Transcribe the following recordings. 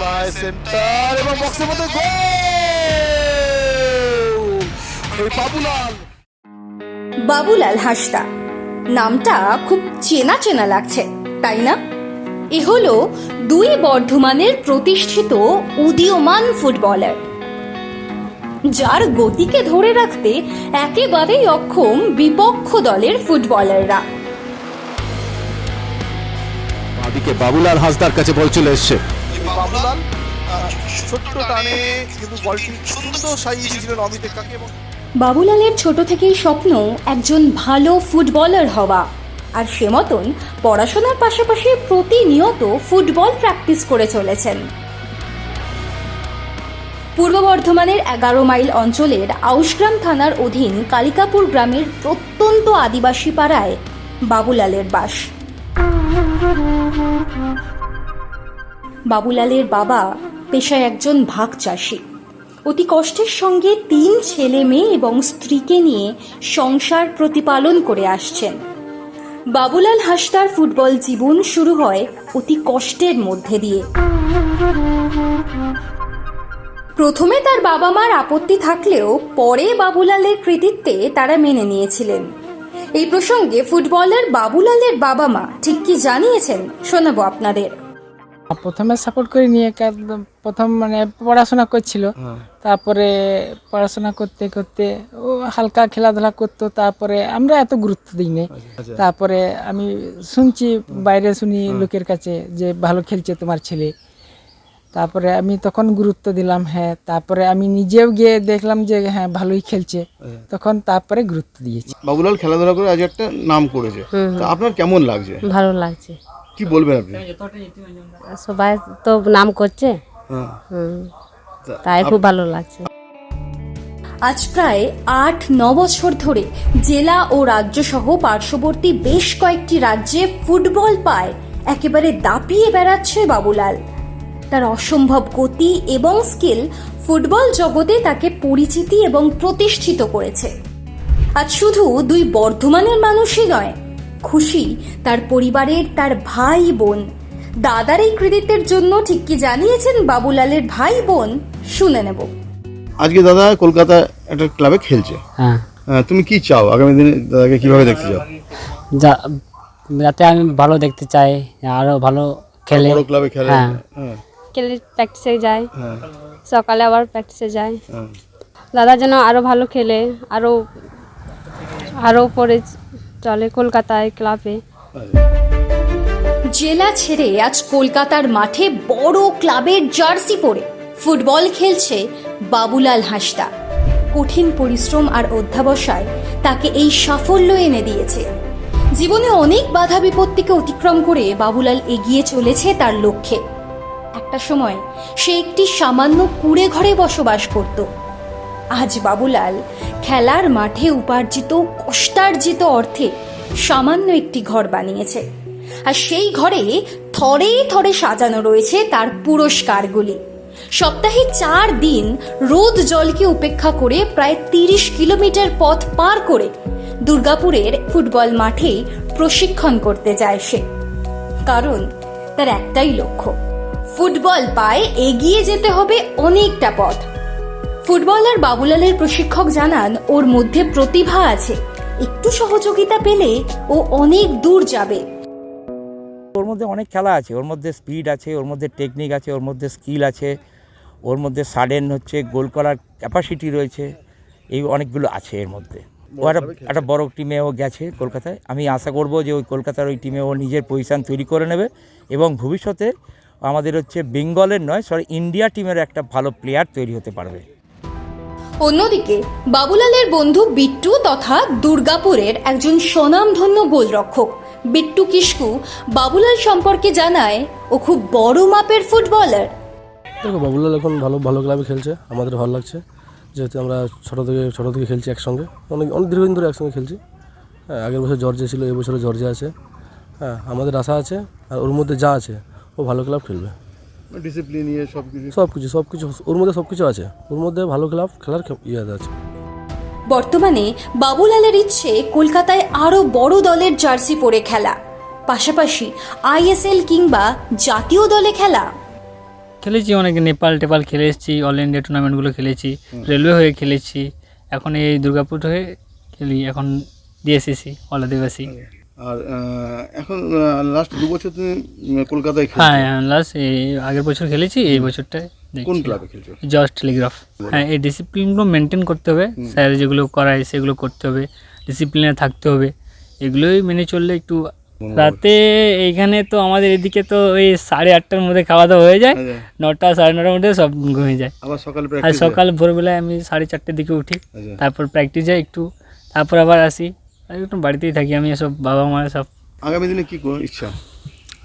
পায় সেন্টার এবং বক্সের মধ্যে গোল! বাবুলাল। বাবুলাল হাসদা নামটা খুব চেনা চেনা লাগছে তাই না? এ হলো দুই বর্ধমানের প্রতিষ্ঠিত উদীয়মান ফুটবলার। যার গতিকে ধরে রাখতে একেবারেই অক্ষম বিপক্ষ দলের ফুটবলাররা। বাবুলাল হাসদার কাছে বল চলে এসছে। বাবুলাল ছোট্ট টানে কিন্তু বলটি সুন্দর এবং বাবুলালের ছোট থেকেই স্বপ্ন একজন ভালো ফুটবলার হওয়া। আর সে মতন পড়াশোনার পাশাপাশি প্রতিনিয়ত ফুটবল প্র্যাকটিস করে চলেছেন। পূর্ব বর্ধমানের এগারো মাইল অঞ্চলের আউশগ্রাম থানার অধীন কালিকাপুর গ্রামের প্রত্যন্ত আদিবাসী পাড়ায় বাবুলালের বাস। বাবুলালের বাবা পেশায় একজন ভাগ চাষি। অতি কষ্টের সঙ্গে তিন ছেলে মেয়ে এবং স্ত্রীকে নিয়ে সংসার প্রতিপালন করে আসছেন। বাবুলাল হাসদার ফুটবল জীবন শুরু হয় অতি কষ্টের মধ্যে দিয়ে। প্রথমে তার বাবা মার আপত্তি থাকলেও পরে বাবুলালের কৃতিত্বে তারা মেনে নিয়েছিলেন। এই প্রসঙ্গে ফুটবলার বাবুলালের বাবা মা ঠিক কি জানিয়েছেন শোনাবো আপনাদের। প্রথমে সাপোর্ট করে নিয়ে একদম প্রথম মানে পড়াশোনা করছিল। তারপরে পড়াশোনা করতে করতে ও হালকা খেলাধুলা করতো তারপরে আমরা এত গুরুত্ব দিই দিইনি তারপরে আমি শুনছি বাইরে শুনি লোকের কাছে যে ভালো খেলছে তোমার ছেলে। তারপরে আমি তখন গুরুত্ব দিলাম হ্যাঁ তারপরে আমি নিজেও গিয়ে দেখলাম যে হ্যাঁ ভালোই খেলছে। তখন তারপরে গুরুত্ব দিয়েছি। বাবুলাল খেলাধুলা করে আজ একটা নাম করেছে। আপনার কেমন লাগছে? ভালো লাগছে। কি বলবেন আপনি? সবাই তো নাম করছে। হ্যাঁ। তাই খুব ভালো লাগছে। আজ প্রায় আট ন বছর ধরে জেলা ও রাজ্য সহ পার্শ্ববর্তী বেশ কয়েকটি রাজ্যে ফুটবল পায়। একেবারে দাপিয়ে বেড়াচ্ছে বাবুলাল। তার অসম্ভব গতি এবং স্কিল ফুটবল জগতে তাকে পরিচিতি এবং প্রতিষ্ঠিত করেছে। আজ শুধু দুই বর্ধমানের মানুষই নয় খুশি তার পরিবারের তার ভাই বোন। দাদার এই কৃতিত্বের জন্য ঠিক কি জানিয়েছেন বাবুলালের ভাই বোন? শুনে নেব। আজকে দাদা কলকাতা একটা ক্লাবে খেলছে। হ্যাঁ। হ্যাঁ, তুমি কি চাও? আগামী দিনে দাদাকে কীভাবে দেখতে চাও? যা যাতে আমি ভালো দেখতে চাই আরও ভালো খেলে। বড় ক্লাবে খেলে। হ্যাঁ। হ্যাঁ। খেলে প্র্যাকটিসে যায়। হ্যাঁ। সকালে আবার প্র্যাকটিসে যায়। হ্যাঁ। দাদা যেন আরও ভালো খেলে আরও আরও পরে চলে কলকাতায় ক্লাবে। জেলা ছেড়ে আজ কলকাতার মাঠে বড় ক্লাবের জার্সি পরে ফুটবল খেলছে বাবুলাল হাসদা। কঠিন পরিশ্রম আর অধ্যাবসায় তাকে এই সাফল্য এনে দিয়েছে। জীবনে অনেক বাধা বিপত্তিকে অতিক্রম করে বাবুলাল এগিয়ে চলেছে তার লক্ষ্যে। একটা সময় সে একটি সামান্য কুড়ে ঘরে বসবাস করত। আজ বাবুলাল খেলার মাঠে উপার্জিত কষ্টার্জিত অর্থে সামান্য একটি ঘর বানিয়েছে। আর সেই ঘরে থরে থরে সাজানো রয়েছে তার পুরস্কারগুলি। সপ্তাহে চার দিন রোদ জলকে উপেক্ষা করে প্রায় তিরিশ কিলোমিটার পথ পার করে দুর্গাপুরের ফুটবল মাঠে প্রশিক্ষণ করতে যায় সে। কারণ তার একটাই লক্ষ্য, ফুটবল পায়ে এগিয়ে যেতে হবে অনেকটা পথ। ফুটবলার বাবুলালের প্রশিক্ষক জানান, ওর মধ্যে প্রতিভা আছে। একটু সহযোগিতা পেলে ও অনেক দূর যাবে। ওর মধ্যে অনেক খেলা আছে। ওর মধ্যে স্পিড আছে, ওর মধ্যে টেকনিক আছে, ওর মধ্যে স্কিল আছে, ওর মধ্যে সাডেন হচ্ছে গোল করার ক্যাপাসিটি রয়েছে, এই অনেকগুলো আছে এর মধ্যে। ও একটা একটা বড় টিমে ও গেছে কলকাতায়। আমি আশা করব যে ওই কলকাতার ওই টিমে ও নিজের পজিশান তৈরি করে নেবে এবং ভবিষ্যতে আমাদের হচ্ছে বেঙ্গলের নয় সরি ইন্ডিয়া টিমের একটা ভালো প্লেয়ার তৈরি হতে পারবে। অন্যদিকে, বাবুলালের বন্ধু বিট্টু তথা দুর্গাপুরের একজন স্বনামধন্য গোলরক্ষক। বিট্টু কিস্কু বাবুলাল সম্পর্কে জানায়, ও খুব বড় মাপের ফুটবলার। দেখো, বাবুলাল এখন ভালো ভালো ক্লাবে খেলছে, আমাদের ভালো লাগছে। যেহেতু আমরা ছোটো থেকে ছোটো থেকে খেলছি একসঙ্গে, অনেক অনেক দীর্ঘদিন ধরে একসঙ্গে খেলছি। হ্যাঁ আগের বছর জর্জে ছিল এবছরে জর্জে আছে। হ্যাঁ আমাদের আশা আছে, আর ওর মধ্যে যা আছে, ও ভালো ক্লাব খেলবে। ডিসিপ্লিন নিয়ে সব কিছু সব কিছু সব কিছু ওর মধ্যে সব কিছু আছে। ওর মধ্যে ভালো ক্লাব খেলার ইয়ে আছে। বর্তমানে বাবুলালের ইচ্ছে কলকাতায় আরও বড় দলের জার্সি পরে খেলা। পাশাপাশি আইএসএল কিংবা জাতীয় দলে খেলা। খেলেছি অনেক নেপাল টেপাল খেলে এসেছি অল ইন্ডিয়া টুর্নামেন্টগুলো খেলেছি রেলওয়ে হয়ে খেলেছি। এখন এই দুর্গাপুর হয়ে খেলি এখন ডিএসসিসি অল আদিবাসী। আর এখন লাস্ট দু বছর তুমি কলকাতায় হ্যাঁ লাস্ট এই আগের বছর খেলেছি এই বছরটায় কোন ক্লাবে খেলছো? জর্জ টেলিগ্রাফ হ্যাঁ এই ডিসিপ্লিনগুলো মেনটেন করতে হবে স্যার যেগুলো করায় সেগুলো করতে হবে ডিসিপ্লিনে থাকতে হবে এগুলোই মেনে চললে একটু রাতে এইখানে তো আমাদের এদিকে তো ওই সাড়ে আটটার মধ্যে খাওয়া দাওয়া হয়ে যায়। নটা সাড়ে নটার মধ্যে সব ঘুমিয়ে যায়। আবার সকালে আর সকাল ভোরবেলায় আমি সাড়ে চারটের দিকে উঠি আচ্ছা। তারপর প্র্যাকটিস যাই একটু তারপর আবার আসি। আর একটু বাড়িতেই থাকি আমি এসব বাবা মা সব আগামী দিনে কি করো ইচ্ছা?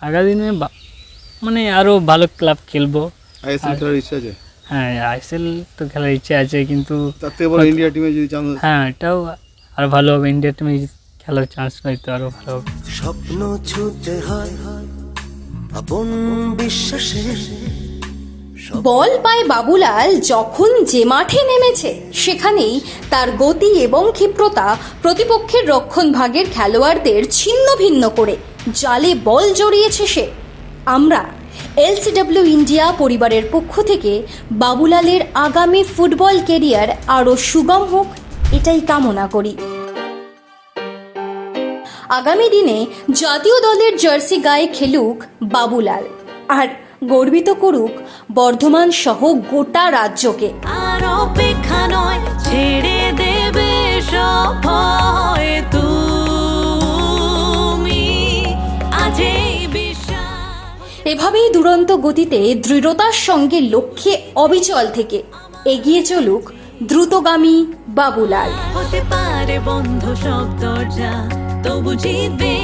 আগামী দিনে বা- মানে আরও ভালো ক্লাব খেলব। আইএসএল খেলার ইচ্ছা আছে? হ্যাঁ আইএসএল তো খেলার ইচ্ছা আছে কিন্তু তার থেকে বড় ইন্ডিয়া টিমে যদি চান্স হ্যাঁ এটাও আরও ভালো হবে। ইন্ডিয়া টিমে খেলার চান্স পাই তো আরও ভালো হবে। স্বপ্ন ছুতে হয় আপন বিশ্বাসে। বল পায় বাবুলাল যখন যে মাঠে নেমেছে, সেখানেই তার গতি এবং ক্ষিপ্রতা প্রতিপক্ষের রক্ষণ ভাগের খেলোয়াড়দের ছিন্ন ভিন্ন করে, জালে বল জড়িয়েছে সে। আমরা এলসিডব্লিউ ইন্ডিয়া পরিবারের পক্ষ থেকে বাবুলালের আগামী ফুটবল কেরিয়ার আরও সুগম হোক, এটাই কামনা করি। আগামী দিনে জাতীয় দলের জার্সি গায়ে খেলুক বাবুলাল। আর গর্বিত করুক বর্ধমান সহ গোটা রাজ্যকে। আর অপেক্ষা নয় ছেড়ে দেবে সব এভাবেই দুরন্ত গতিতে দৃঢ়তার সঙ্গে লক্ষ্যে অবিচল থেকে এগিয়ে চলুক দ্রুতগামী বাবুলাল। হতে পারে বন্ধ সব দরজা তবু জিতবে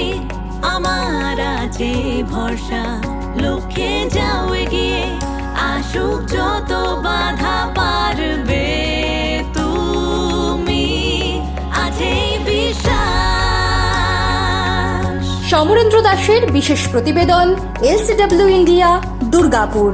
আমার আছে ভরসা। লক্ষ্যে যাও এগিয়ে, আসুক যত বাধা পারবে তুমি। বিশ্বাস। সমরেন্দ্র দাসের বিশেষ প্রতিবেদন এলসিডব্লিউ ইন্ডিয়া দুর্গাপুর।